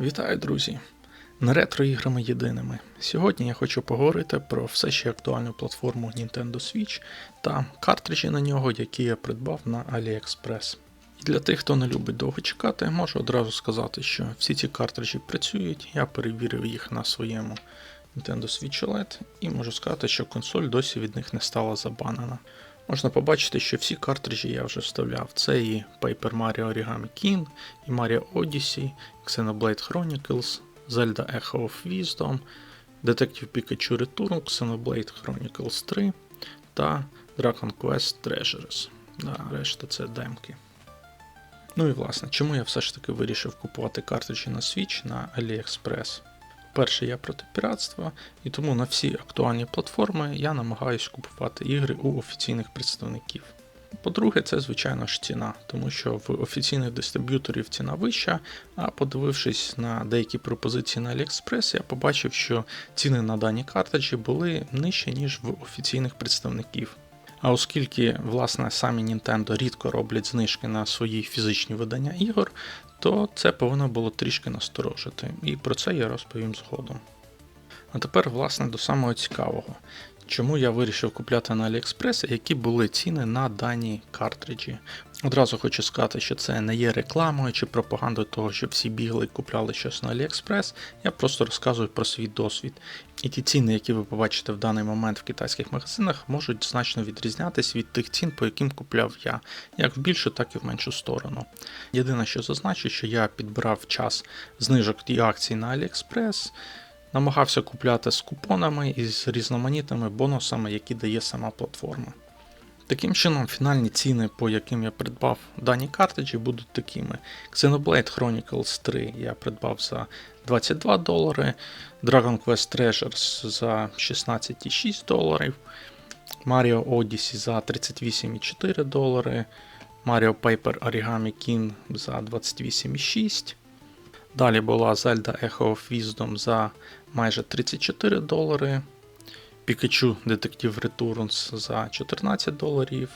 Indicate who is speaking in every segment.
Speaker 1: Вітаю, друзі! Не ретро іграми єдиними. Сьогодні я хочу поговорити про все ще актуальну платформу Nintendo Switch та картриджі на нього, які я придбав на AliExpress. І для тих, хто не любить довго чекати, можу одразу сказати, що всі ці картриджі працюють. Я перевірив їх на своєму Nintendo Switch OLED і можу сказати, що консоль досі від них не стала забанена. Можна побачити, що всі картриджі я вже вставляв. Це і Paper Mario Origami King, і Mario Odyssey, Xenoblade Chronicles, Zelda Echo of Wisdom, Detective Pikachu Return, Xenoblade Chronicles 3 та Dragon Quest Treasures. Да, решта це демки. Ну і власне, чому я все ж таки вирішив купувати картриджі на Switch на AliExpress? Перше, я проти піратства, і тому на всі актуальні платформи я намагаюсь купувати ігри у офіційних представників. По-друге, це звичайно ж ціна, тому що в офіційних дистриб'юторів ціна вища, а подивившись на деякі пропозиції на AliExpress, я побачив, що ціни на дані картриджі були нижчі, ніж в офіційних представників. А оскільки, власне, самі Nintendo рідко роблять знижки на свої фізичні видання ігор, то це повинно було трішки насторожити, і про це я розповім згодом. А тепер, власне, до самого цікавого. Чому я вирішив купляти на AliExpress, які були ціни на дані картриджі. Одразу хочу сказати, що це не є рекламою чи пропагандою того, що всі бігли і купляли щось на AliExpress. Я просто розказую про свій досвід. І ті ціни, які ви побачите в даний момент в китайських магазинах, можуть значно відрізнятись від тих цін, по яким купляв я, як в більшу, так і в меншу сторону. Єдине, що зазначу, що я підбирав час знижок і акцій на AliExpress, намагався купляти з купонами і з різноманітними бонусами, які дає сама платформа. Таким чином, фінальні ціни, по яким я придбав дані картриджі, будуть такими. Xenoblade Chronicles 3 я придбав за 22 долари, Dragon Quest Treasures за 16,6 доларів, Mario Odyssey за 38,4 долари, Mario Paper Origami King за 28,6. Далі була Zelda Echo of Wisdom за майже 34 долари. Pikachu Detective Returns за 14 доларів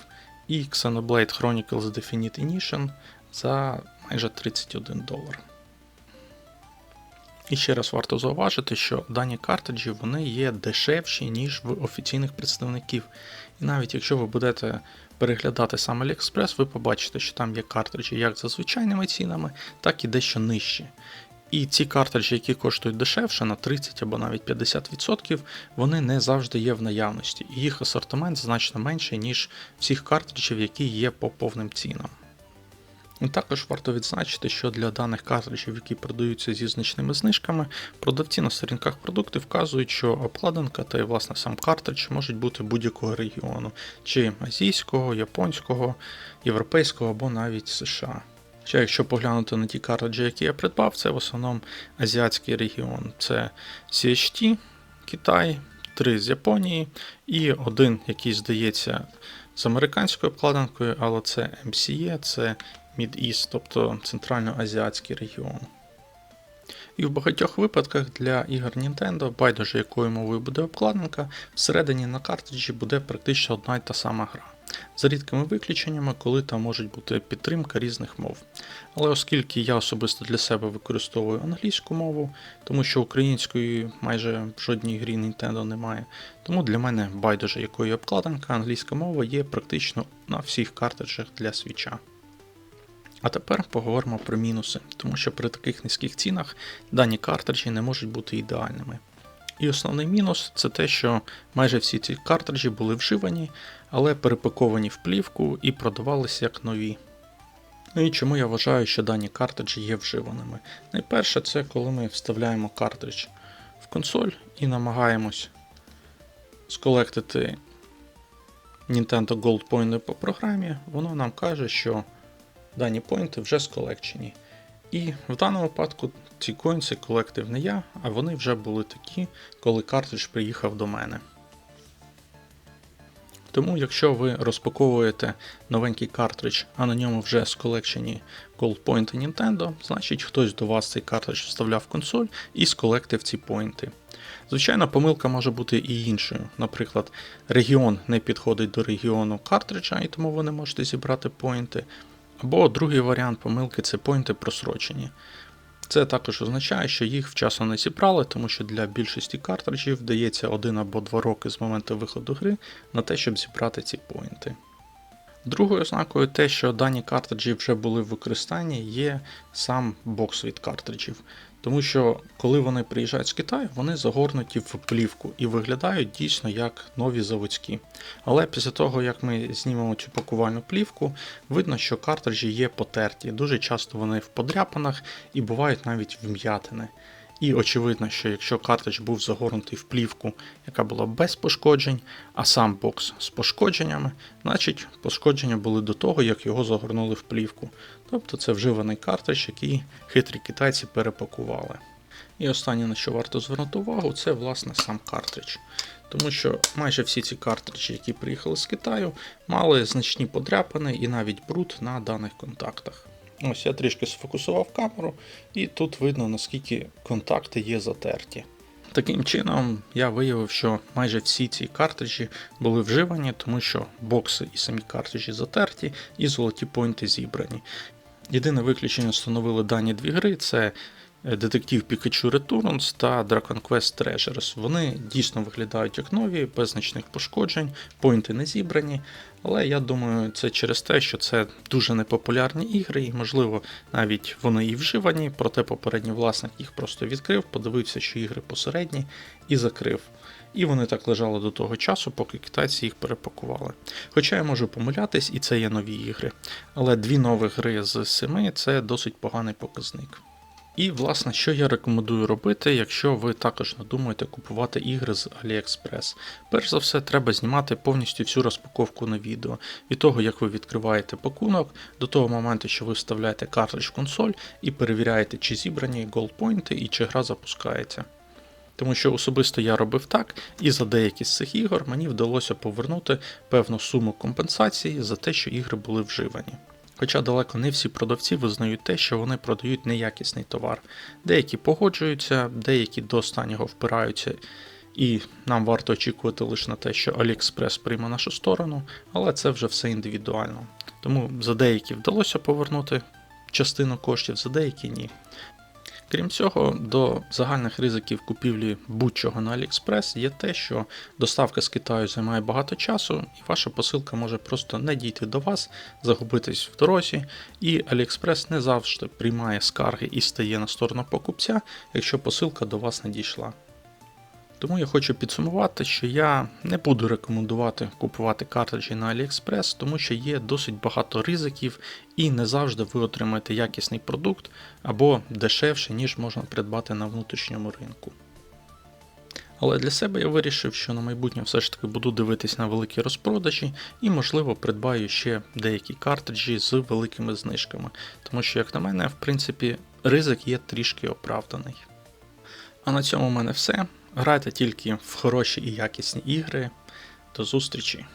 Speaker 1: і Xenoblade Chronicles Definite Edition за майже 31 долар. І ще раз варто зауважити, що дані картриджі вони є дешевші, ніж в офіційних представників. І навіть якщо ви будете переглядати сам AliExpress, ви побачите, що там є картриджі як за звичайними цінами, так і дещо нижчі. І ці картриджі, які коштують дешевше на 30 або навіть 50%, вони не завжди є в наявності, і їх асортимент значно менший, ніж всіх картриджів, які є по повним цінам. І також варто відзначити, що для даних картриджів, які продаються зі значними знижками, продавці на сторінках продукту вказують, що обкладинка та власне сам картридж можуть бути будь-якого регіону, чи азійського, японського, європейського або навіть США. Ще якщо поглянути на ті картриджі, які я придбав, це в основному азіатський регіон. Це CHT, Китай, три з Японії і один, який здається з американською обкладинкою, але це MCE, це Mid-East, тобто центральноазіатський регіон. І в багатьох випадках для ігор Nintendo, байдуже якою мовою буде обкладинка, всередині на картриджі буде практично одна й та сама гра. За рідкими виключеннями, коли там може бути підтримка різних мов. Але оскільки я особисто для себе використовую англійську мову, тому що української майже в жодній грі Nintendo немає, тому для мене байдуже якою обкладинка, англійська мова є практично на всіх картриджах для свіча. А тепер поговоримо про мінуси, тому що при таких низьких цінах дані картриджі не можуть бути ідеальними. І основний мінус це те, що майже всі ці картриджі були вживані, але перепаковані в плівку і продавалися як нові. Ну і чому я вважаю, що дані картриджі є вживаними? Найперше, це коли ми вставляємо картридж в консоль і намагаємось сколектити Nintendo Gold Point по програмі, воно нам каже, що дані поінти вже сколекчені. І в даному випадку ці коінси колектив не я, а вони вже були такі, коли картридж приїхав до мене. Тому, якщо ви розпаковуєте новенький картридж, а на ньому вже сколекчені Point Nintendo, значить хтось до вас цей картридж вставляв в консоль і сколектив ці поінти. Звичайно, помилка може бути і іншою. Наприклад, регіон не підходить до регіону картриджа, і тому ви не можете зібрати поінти. Або другий варіант помилки це поінти просрочені. Це також означає, що їх вчасно не зібрали, тому що для більшості картриджів дається один або два роки з моменту виходу гри на те, щоб зібрати ці поінти. Другою ознакою те, що дані картриджі вже були в використанні, є сам бокс від картриджів. Тому що коли вони приїжджають з Китаю, вони загорнуті в плівку і виглядають дійсно як нові заводські. Але після того, як ми знімемо цю пакувальну плівку, видно, що картриджі є потерті. Дуже часто вони в подряпинах і бувають навіть вм'ятини. І очевидно, що якщо картридж був загорнутий в плівку, яка була без пошкоджень, а сам бокс з пошкодженнями, значить пошкодження були до того, як його загорнули в плівку. Тобто це вживаний картридж, який хитрі китайці перепакували. І останнє, на що варто звернути увагу, це власне сам картридж. Тому що майже всі ці картриджі, які приїхали з Китаю, мали значні подряпини і навіть бруд на даних контактах. Ось я трішки сфокусував камеру, і тут видно, наскільки контакти є затерті. Таким чином, я виявив, що майже всі ці картриджі були вживані, тому що бокси і самі картриджі затерті, і золоті пойнти зібрані. Єдине виключення становили дані дві гри: це Детектив Pikachu Returns та Dragon Quest Treasures. Вони дійсно виглядають як нові, без значних пошкоджень, поінти не зібрані. Але я думаю, це через те, що це дуже непопулярні ігри, і, можливо, навіть вони і вживані, проте попередній власник їх просто відкрив, подивився, що ігри посередні, і закрив. І вони так лежали до того часу, поки китайці їх перепакували. Хоча я можу помилятись, і це є нові ігри. Але дві нові гри з семи це досить поганий показник. І, власне, що я рекомендую робити, якщо ви також надумаєте купувати ігри з AliExpress. Перш за все, треба знімати повністю всю розпаковку на відео. Від того, як ви відкриваєте пакунок, до того моменту, що ви вставляєте картридж консоль і перевіряєте, чи зібрані голдпойнти і чи гра запускається. Тому що особисто я робив так, і за деякі з цих ігор мені вдалося повернути певну суму компенсації за те, що ігри були вживані. Хоча далеко не всі продавці визнають те, що вони продають неякісний товар. Деякі погоджуються, деякі до останнього впираються, і нам варто очікувати лише на те, що AliExpress прийме нашу сторону, але це вже все індивідуально. Тому за деякі вдалося повернути частину коштів, за деякі ні. Крім цього, до загальних ризиків купівлі будь-чого на AliExpress є те, що доставка з Китаю займає багато часу, і ваша посилка може просто не дійти до вас, загубитись в дорозі, і AliExpress не завжди приймає скарги і стає на сторону покупця, якщо посилка до вас не дійшла. Тому я хочу підсумувати, що я не буду рекомендувати купувати картриджі на AliExpress, тому що є досить багато ризиків, і не завжди ви отримаєте якісний продукт або дешевше, ніж можна придбати на внутрішньому ринку. Але для себе я вирішив, що на майбутнє все ж таки буду дивитись на великі розпродажі і, можливо, придбаю ще деякі картриджі з великими знижками, тому що, як на мене, в принципі, ризик є трішки оправданий. А на цьому в мене все. Грайте тільки в хороші і якісні ігри. До зустрічі!